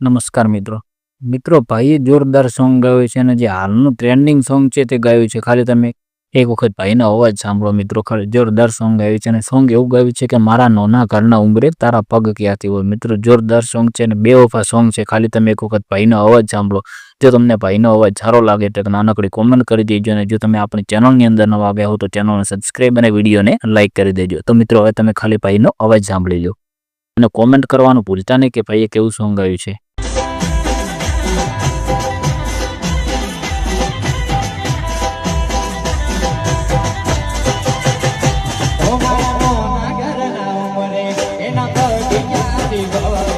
નમસ્કાર મિત્રો. મિત્રો, ભાઈએ જોરદાર સોંગ ગાયું છે અને જે હાલનું ટ્રેન્ડિંગ સોંગ છે તે ગાયું છે. ખાલી તમે એક વખત ભાઈનો અવાજ સાંભળો મિત્રો. ખાલી જોરદાર સોંગ ગાયું છે અને સોંગ એવું ગાયું છે કે મારા નોના ઘરના ઉંબરે તારા પગ ક્યાંથી હોય? મિત્રો, જોરદાર સોંગ છે અને બે વફા સોંગ છે. ખાલી તમે એક વખત ભાઈનો અવાજ સાંભળો. જો તમને ભાઈનો અવાજ સારો લાગે તો નાનકડી કોમેન્ટ કરી દેજો અને જો તમે આપણી ચેનલની અંદર નવા આવ્યા હો તો ચેનલને સબસ્ક્રાઈબ અને વિડીયોને લાઇક કરી દેજો. તો મિત્રો, હવે તમે ખાલી ભાઈનો અવાજ સાંભળી લો. અને કોમેન્ટ કરવાનું ભૂલતા નહીં કે ભાઈએ કેવું સોંગ ગાયું છે. Oh, my God, I'm winning, and I'm going to get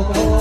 Oh.